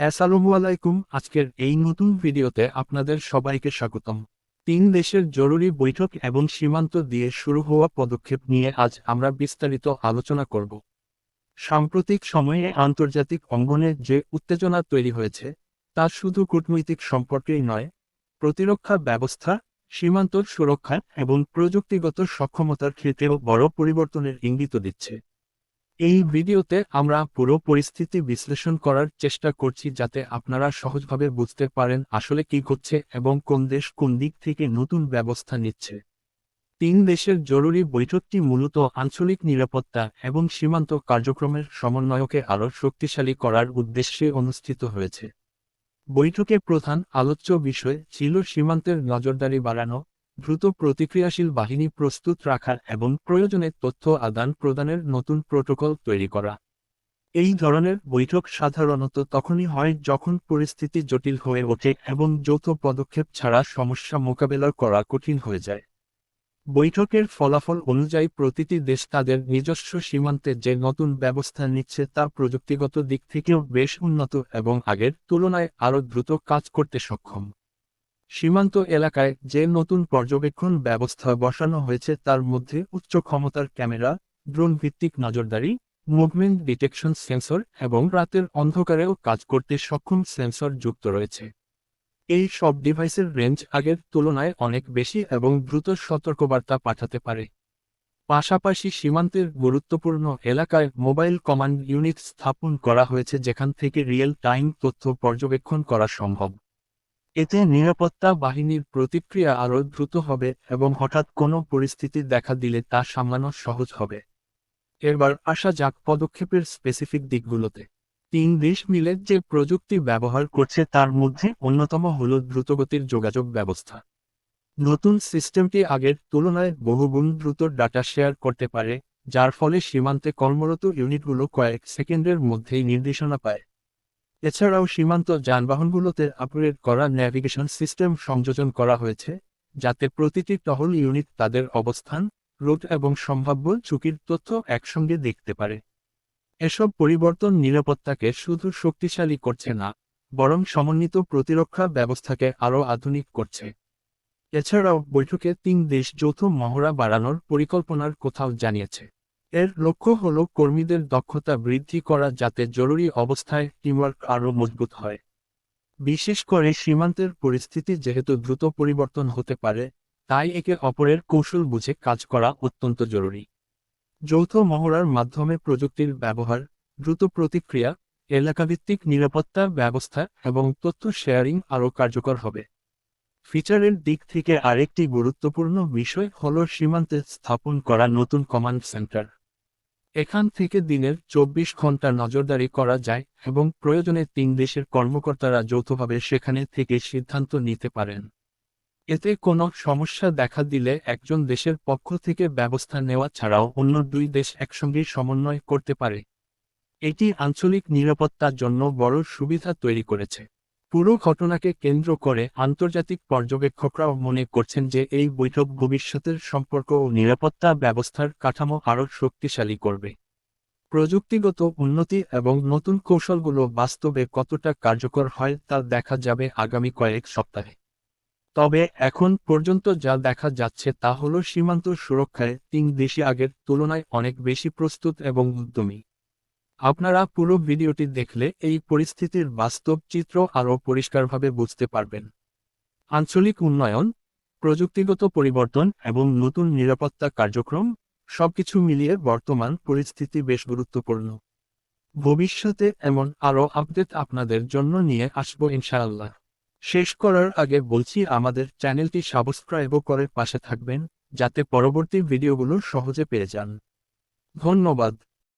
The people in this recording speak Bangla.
আসসালামু আলাইকুম। আজকের এই নতুন ভিডিওতে আপনাদের সবাইকে স্বাগতম। তিন দেশের জরুরি বৈঠক এবং সীমান্ত দিয়ে শুরু হওয়া পদক্ষেপ নিয়ে আজ আমরা বিস্তারিত আলোচনা করব। সাম্প্রতিক সময়ে আন্তর্জাতিক অঙ্গনে যে উত্তেজনা তৈরি হয়েছে, তা শুধু কূটনৈতিক সম্পর্কেই নয়, প্রতিরক্ষা ব্যবস্থা সীমান্ত সুরক্ষা এবং প্রযুক্তিগত সক্ষমতার ক্ষেত্রেও বড় পরিবর্তনের ইঙ্গিত দিচ্ছে। এই ভিডিওতে আমরা পুরো পরিস্থিতি বিশ্লেষণ করার চেষ্টা করছি যাতে আপনারা সহজভাবে বুঝতে পারেন আসলে কি ঘটছে এবং কোন দেশ কোন দিক থেকে নতুন ব্যবস্থা নিচ্ছে। তিন দেশের জরুরি বৈঠকটি মূলত আঞ্চলিক নিরাপত্তা এবং সীমান্ত কার্যক্রমের সমন্বয়কে আরও শক্তিশালী করার উদ্দেশ্যে অনুষ্ঠিত হয়েছে। বৈঠকে প্রধান আলোচ্য বিষয় ছিল সীমান্তের নজরদারি বাড়ানো দ্রুত প্রতিক্রিয়াশীল বাহিনী প্রস্তুত রাখা এবং প্রয়োজনে তথ্য আদান প্রদানের নতুন প্রোটোকল তৈরি করা। এই ধরনের বৈঠক সাধারণত তখনই হয় যখন পরিস্থিতি জটিল হয়ে ওঠে এবং যৌথ পদক্ষেপ ছাড়া সমস্যা মোকাবেলা করা কঠিন হয়ে যায়। বৈঠকের ফলাফল অনুযায়ী প্রতিটি দেশ তাদের নিজস্ব সীমান্তে যে নতুন ব্যবস্থা নিচ্ছে তা প্রযুক্তিগত দিক থেকেও বেশ উন্নত এবং আগের তুলনায় আরও দ্রুত কাজ করতে সক্ষম। সীমান্ত এলাকায় যে নতুন পর্যবেক্ষণ ব্যবস্থা বসানো হয়েছে তার মধ্যে উচ্চ ক্ষমতার ক্যামেরা ড্রোন ভিত্তিক নজরদারি, মুভমেন্ট ডিটেকশন সেন্সর এবং রাতের অন্ধকারেও কাজ করতে সক্ষম সেন্সর যুক্ত রয়েছে। এই সব ডিভাইসের রেঞ্জ আগের তুলনায় অনেক বেশি এবং দ্রুত সতর্কবার্তা পাঠাতে পারে। পাশাপাশি সীমান্তের গুরুত্বপূর্ণ এলাকায় মোবাইল কমান্ড ইউনিট স্থাপন করা হয়েছে যেখান থেকে রিয়েল টাইম তথ্য পর্যবেক্ষণ করা সম্ভব। এতে নিরাপত্তা বাহিনীর প্রতিক্রিয়া আরও দ্রুত হবে এবং হঠাৎ কোনো পরিস্থিতি দেখা দিলে তা সামলানো সহজ হবে। এবার আসা যাক পদক্ষেপের স্পেসিফিক দিকগুলোতে। তিন দেশ মিলে যে প্রযুক্তি ব্যবহার করছে তার মধ্যে অন্যতম হল দ্রুতগতির যোগাযোগ ব্যবস্থা। নতুন সিস্টেমটি আগের তুলনায় বহুগুণ দ্রুত ডাটা শেয়ার করতে পারে, যার ফলে সীমান্তে কর্মরত ইউনিটগুলো কয়েক সেকেন্ডের মধ্যেই নির্দেশনা পায়। এছাড়াও সীমান্ত যানবাহনগুলোতে আপগ্রেড করা ন্যাভিগেশন সিস্টেম সংযোজন করা হয়েছে, যাতে প্রতিটি টহল ইউনিট তাদের অবস্থান রুট এবং সম্ভাব্য ঝুঁকির তথ্য একসঙ্গে দেখতে পারে। এসব পরিবর্তন নিরাপত্তাকে শুধু শক্তিশালী করছে না, বরং সমন্বিত প্রতিরক্ষা ব্যবস্থাকে আরও আধুনিক করছে। এছাড়াও বৈঠকে তিন দেশ যৌথ মহড়া বাড়ানোর পরিকল্পনার কোথাও জানিয়েছে। এর লক্ষ্য হল কর্মীদের দক্ষতা বৃদ্ধি করা যাতে জরুরি অবস্থায় টিমওয়ার্ক আরও মজবুত হয়। বিশেষ করে সীমান্তের পরিস্থিতি যেহেতু দ্রুত পরিবর্তন হতে পারে, তাই একে অপরের কৌশল বুঝে কাজ করা অত্যন্ত জরুরি। যৌথ মহড়ার মাধ্যমে প্রযুক্তির ব্যবহার, দ্রুত প্রতিক্রিয়া, এলাকাভিত্তিক নিরাপত্তা ব্যবস্থা এবং তথ্য শেয়ারিং আরও কার্যকর হবে। ফিচারের দিক থেকে আরেকটি গুরুত্বপূর্ণ বিষয় হল সীমান্তে স্থাপন করা নতুন কমান্ড সেন্টার। এখান থেকে দিনের চব্বিশ ঘণ্টা নজরদারি করা যায় এবং প্রয়োজনে তিন দেশের কর্মকর্তারা যৌথভাবে সেখানে থেকে সিদ্ধান্ত নিতে পারেন। এতে কোনো সমস্যা দেখা দিলে একজন দেশের পক্ষ থেকে ব্যবস্থা নেওয়া ছাড়াও অন্য দুই দেশ একসঙ্গে সমন্বয় করতে পারে। এটি আঞ্চলিক নিরাপত্তার জন্য বড় সুবিধা তৈরি করেছে। পুরো ঘটনাকে কেন্দ্র করে আন্তর্জাতিক পর্যবেক্ষকরাও মনে করছেন যে এই বৈঠক ভবিষ্যতের সম্পর্ক ও নিরাপত্তা ব্যবস্থার কাঠামো আরও শক্তিশালী করবে। প্রযুক্তিগত উন্নতি এবং নতুন কৌশলগুলো বাস্তবে কতটা কার্যকর হয় তা দেখা যাবে আগামী কয়েক সপ্তাহে। তবে এখন পর্যন্ত যা দেখা যাচ্ছে তা হল সীমান্ত সুরক্ষায় তিন দেশই আগের তুলনায় অনেক বেশি প্রস্তুত এবং উদ্যমী। আপনারা পুরো ভিডিওটি দেখলে এই পরিস্থিতির বাস্তব চিত্র আরও পরিষ্কারভাবে বুঝতে পারবেন। আঞ্চলিক উন্নয়ন, প্রযুক্তিগত পরিবর্তন এবং নতুন নিরাপত্তা কার্যক্রম সবকিছু মিলিয়ে বর্তমান পরিস্থিতি বেশ গুরুত্বপূর্ণ। ভবিষ্যতে এমন আরও আপডেট আপনাদের জন্য নিয়ে আসব ইনশাআল্লাহ। শেষ করার আগে বলছি, আমাদের চ্যানেলটি সাবস্ক্রাইবও করে পাশে থাকবেন, যাতে পরবর্তী ভিডিওগুলো সহজে পেয়ে যান। ধন্যবাদ।